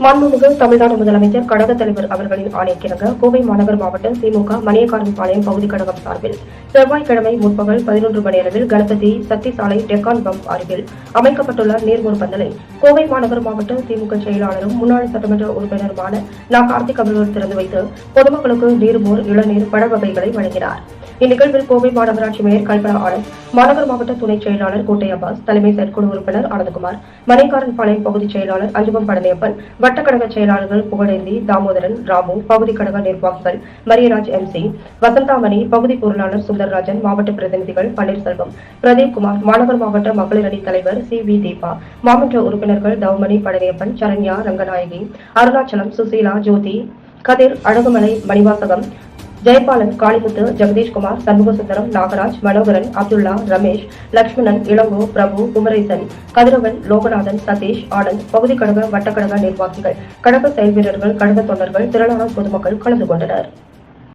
மாண்புமிகு தமிழ்நாடு முதலமைச்சர் கழக தலைவர் அவர்களின் ஆணைக்கிணங்க கோவை மாநகர் மாவட்ட திமுக மணியக்காரன்பாளையம் பகுதி கழகம் சார்பில் செவ்வாய்க்கிழமை முற்பகல் பதினொன்று மணி அளவில் கணபதி சக்தி சாலை டெக்கான் பம்ப் அருகில் அமைக்கப்பட்டுள்ள நீர்மூர் பந்தலை கோவை மாநகர் மாவட்ட திமுக செயலாளரும் முன்னாள் சட்டமன்ற உறுப்பினருமான நா. கார்த்திக் அவர்கள் திறந்து வைத்து பொதுமக்களுக்கு நீர்மோர் இளநீர் பழ வகைகளை வழங்கினார். இந்நிகழ்வில் கோவை மாநகராட்சி மேயர் கல்பனா ஆனந்த் மாநகர் மாவட்ட துணை செயலாளர் கோட்டை அப்பாஸ் தலைமை செயற்குழு உறுப்பினர் ஆனந்தகுமார் மணிக்காரன்பாளையம் பகுதி செயலாளர் அஞ்சுமம் பழனியப்பன் வட்டக்கழக செயலாளர்கள் புகழேந்தி தாமோதரன் ராமு பகுதி கழக நிர்வாகிகள் மரியராஜ் எம் சி வசந்தாமணி பகுதி பொருளாளர் சுந்தரராஜன் மாவட்ட பிரதிநிதிகள் பன்னீர்செல்வம் பிரதீப் குமார் மாநகர் மாவட்ட மகளிர் அணி தலைவர் சி வி தீபா மாவட்ட உறுப்பினர்கள் தவமணி பழனியப்பன் சரண்யா ரங்கநாயகி அருணாச்சலம் சுசீலா ஜோதி கதிர் அழகுமலை மணிவாசகம் ஜெயபாலன் காளிமுத்து ஜெகதீஷ்குமார் சண்முகசுந்தரம் நாகராஜ் மனோகரன் அப்துல்லா ரமேஷ் லட்சுமணன் இளங்கோ பிரபு குமரேசன் கதிரவன் லோகநாதன் சதீஷ் ஆனந்த் பகுதி கழக வட்டக்கழக நிர்வாகிகள் கழக செயல் வீரர்கள் கழக தொண்டர்கள் திரளான பொதுமக்கள் கலந்து கொண்டனர்.